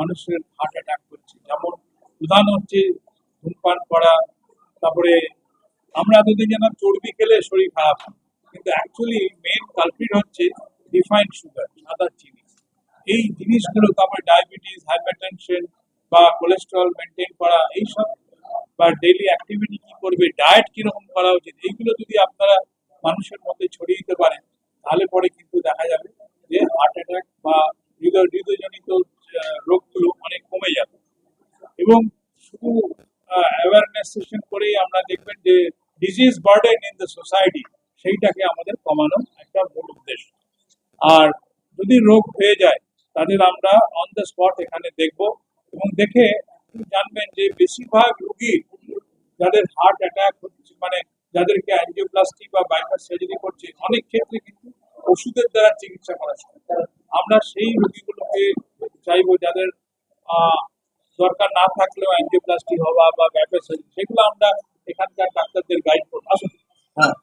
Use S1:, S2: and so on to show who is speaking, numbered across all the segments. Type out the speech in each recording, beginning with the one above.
S1: মানুষের heart attack করছে। যেমন প্রধান হচ্ছে ধূমপান করা, তারপরে আমরা এতদিন যেন চর্বি খেলে শরীর খারাপ কিন্তু অ্যাকচুয়ালি মেন কালপ্রিট হচ্ছে রিফাইন্ড সুগার সাদা চিনি। এই জিনিসগুলো তারপরে ডায়াবেটিস হাইপারটেনশন বা কোলেস্টেরল মেনটেন করা, এইসব বা ডেইলি অ্যাক্টিভিটি কি করবে ডায়েট কীরকম করা উচিত, এইগুলো যদি আপনারা মানুষের মধ্যে ছড়িয়ে দিতে পারেন, তাহলে পরে কিন্তু দেখা যাবে যে হার্ট অ্যাটাক বা হৃদয় হৃদয়জনিত আহ, রোগগুলো অনেক কমে যাবে এবং শুধু অ্যাওয়ারনেস সেশন করেই আমরা দেখবেন যে disease burden in the society সেইটাকে আমাদের কমানো একটা মূল উদ্দেশ্য। আর যদি রোগ হয়ে যায়, তাদের আমরা অন দ্য স্পট এখানে দেখব এবং দেখে জানবেন যে বেশিরভাগ রুগী যাদের হার্ট অ্যাটাক হচ্ছে মানে যাদেরকে অ্যাঞ্জিওপ্লাস্টি বা বাইপাস সার্জারি করছে, অনেক ক্ষেত্রে কিন্তু ওষুধের দ্বারা চিকিৎসা করা সম্ভব আমরা সেই রোগীগুলোকে চাইব যাদের দরকার না থাকলেও অ্যাঞ্জিওপ্লাস্টি হওয়া বা বাইপাস সেগুলো আমরা এখানকার ডাক্তারদের গাইড করব। আসুন হ্যাঁ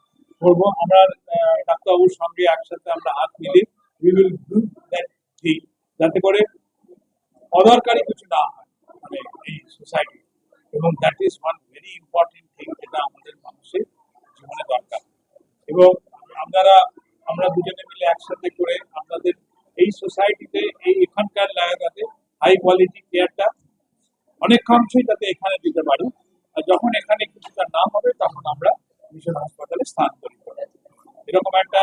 S1: করব আমরা ডাক্তারবাবুর সঙ্গে একসাথে আমরা হাত মিলিয়ে we will do that thing যাতে করে অদরকারি কিছু না হয় মানে এই সোসাইটি এবং that is one very important thing যেটা আমাদের মানুষের জীবনে দরকার। এবং আপনারা, আমরা দুজনে মিলে একসাথে করে আপনাদের এই সোসাইটিতে এই এখানকার জায়গাতে হাই কোয়ালিটি কেয়ারটা অনেকাংশই যাতে এখানে দিতে পারি। আর যখন এখানে কিছুটা না হবে, তখন আমরা মিশন হাসপাতালে স্থানান্তরিত এরকম একটা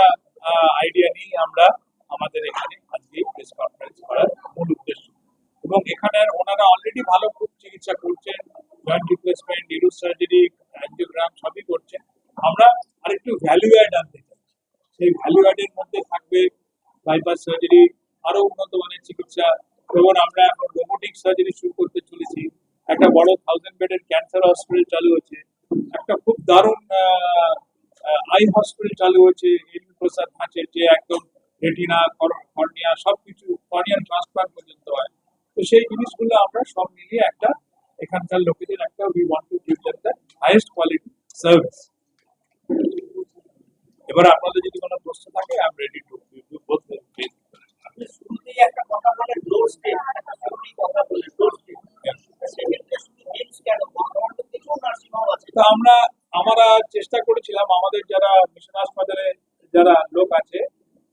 S1: আইডিয়া নিয়ে আমরা আমাদের এখানে আজকে প্রেস কনফারেন্স করার মূল উদ্দেশ্য। এবং এখানে ওনারা অলরেডি ভালো খুব চিকিৎসা করছেন joint replacement neuro surgery angiogram সবই করছেন। আমরা আরেকটু ভ্যালু অ্যাড আনতে চাই। সেই ভ্যালু অ্যাডের মধ্যে থাকবে বাইপাস সার্জারি আরও উন্নত মানের চিকিৎসা এবং আমরা এখন রোবোটিক সার্জারি শুরু করতে চলেছি, একটা বড় থাউজেন্ড বেডের ক্যান্সার হসপিটাল চালু হচ্ছে একটা খুব দারুণ আই হসপিটাল চালু হচ্ছে এম প্রসাদ ধাঁচের যে একদম রেটিনা কর্নিয়া সবকিছু কর্নিয়াল ট্রান্সপ্লান্ট পর্যন্ত হয়। তো সেই জিনিসগুলো আমরা সব মিলিয়ে একটা এখানকার লোকেদের একটা we want to give the highest quality service এবার আপনাদের যদি কোনো প্রশ্ন থাকে আই এম রেডি টু বলতে
S2: আপনি শুরুতেই একটা কথা শুধু কেন তো
S1: আমরা আমরা চেষ্টা করেছিলাম, আমাদের যারা মিশন হাসপাতালে যারা লোক আছে,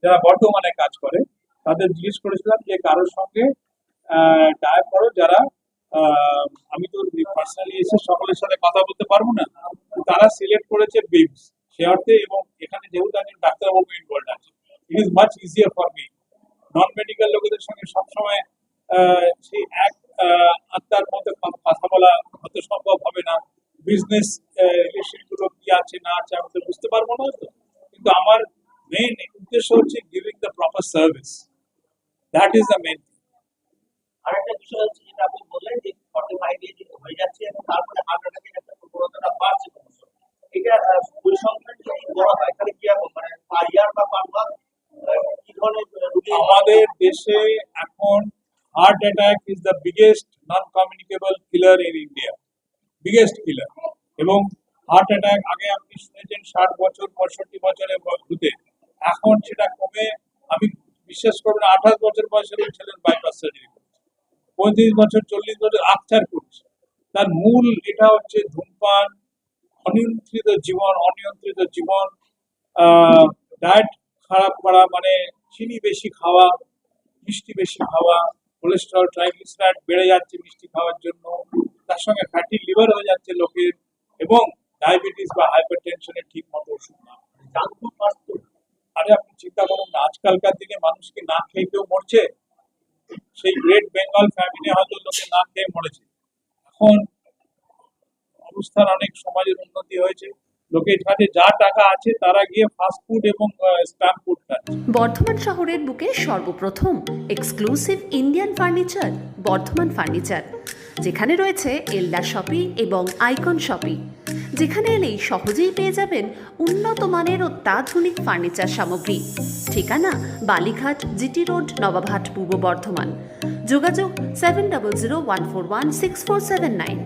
S1: যারা বর্তমানে কাজ করে, তাদের জিজ্ঞেস করেছিলাম যে কারোর সঙ্গে ডায়াপ করো, যারা আমি তো পার্সোনালি এসে সকলের সাথে কথা বলতে পারব না, তারা সিলেক্ট করেছে বিমস সে অর্থে এবং এখানে যেহেতু একজন ডাক্তারবাবু ইনভলভ আছে it is much easier for me non medical লোকেদের সঙ্গে সবসময় সেই এক আত্মার মধ্যে কথা বলা হয়তো সম্ভব হবে না। বিজনেস রিলেশনগুলো কি আছে, না আছে, আমি তো বুঝতে পারব না তো। কিন্তু আমার মেইন উদ্দেশ্য হচ্ছে giving the proper service that is the main
S2: আরেকটা বিষয় হচ্ছে যেটা আপনি বললেন যে হয়ে যাচ্ছে এবং কি মানে বা
S1: আমাদের দেশে এখন heart attack is the biggest non communicable killer in India biggest killer এবং হার্ট অ্যাটাক আগে আপনি শুনেছেন ষাট বছর, পঁয়ষট্টি বছরে হতে এখন সেটা কমে, আমি বিশ্বাস করবেন আঠাশ বছর বয়সের ছেলের বাইপাস সার্জারি করছে। পঁয়ত্রিশ বছর, চল্লিশ বছর আফটার করছে। তার মূল এটা হচ্ছে ধূমপান, অনিয়ন্ত্রিত জীবন অনিয়ন্ত্রিত জীবন ডায়েট খারাপ করা মানে চিনি বেশি খাওয়া, মিষ্টি বেশি খাওয়া কোলেস্ট্রল ট্রাইগ্লিসারাইড বেড়ে যাচ্ছে মিষ্টি খাওয়ার জন্য, তার সঙ্গে ফ্যাটি লিভার হয়ে যাচ্ছে লোকের এবং ডায়াবেটিস বা হাইপার টেনশনের ঠিক মতো ওষুধ না।
S2: ফাস্ট
S1: আরে আপনি চিন্তা করুন না, আজকালকার দিনে মানুষ কি না খেয়ে কেউ মরছে। সেই গ্রেট বেঙ্গল ফ্যামিলি হয়তো লোকে না খেয়ে মরেছে। এখন অবস্থার অনেক সমাজের উন্নতি হয়েছে। লোকের কাছে যা টাকা আছে তারা গিয়ে ফাস্ট ফুড এবং স্ট্যাম্প ফুড খাচ্ছে।
S3: বর্ধমান শহরের বুকে সর্বপ্রথম exclusive Indian furniture Bardhaman furniture যেখানে রয়েছে এল্লা শপি এবং আইকন শপি যেখানে এলেই সহজেই পেয়ে যাবেন উন্নত মানের অত্যাধুনিক ফার্নিচার সামগ্রী। ঠিকানা বালিঘাট, জিটি রোড, নবাবহাট, পূর্ব বর্ধমান। যোগাযোগ seven double zero one four one six four seven nine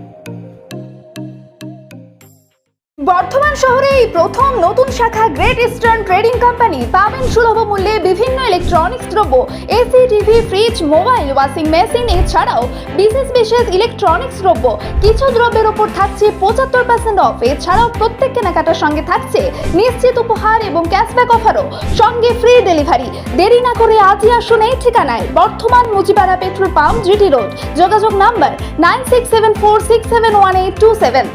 S4: Bardhaman শহরে এই প্রথম নতুন শাখা গ্রেট ইস্টার্ন ট্রেডিং কোম্পানি পাবেন সুলভ মূল্যে বিভিন্ন ইলেকট্রনিক্স দ্রব্য AC TV fridge mobile washing machine এছাড়াও বিশেষ বিশেষ ইলেকট্রনিক্স দ্রব্য। কিছু দ্রব্যের ওপর থাকছে পঁচাত্তর পার্সেন্ট অফ এছাড়াও প্রত্যেক কেনাকাটার সঙ্গে থাকছে নিশ্চিত উপহার এবং ক্যাশব্যাক অফারও সঙ্গে ফ্রি ডেলিভারি দেরি না করে আজই আসুন এই ঠিকানায়। Bardhaman Mujipara petrol pump GT road যোগাযোগ number nine six seven four six seven one eight two seven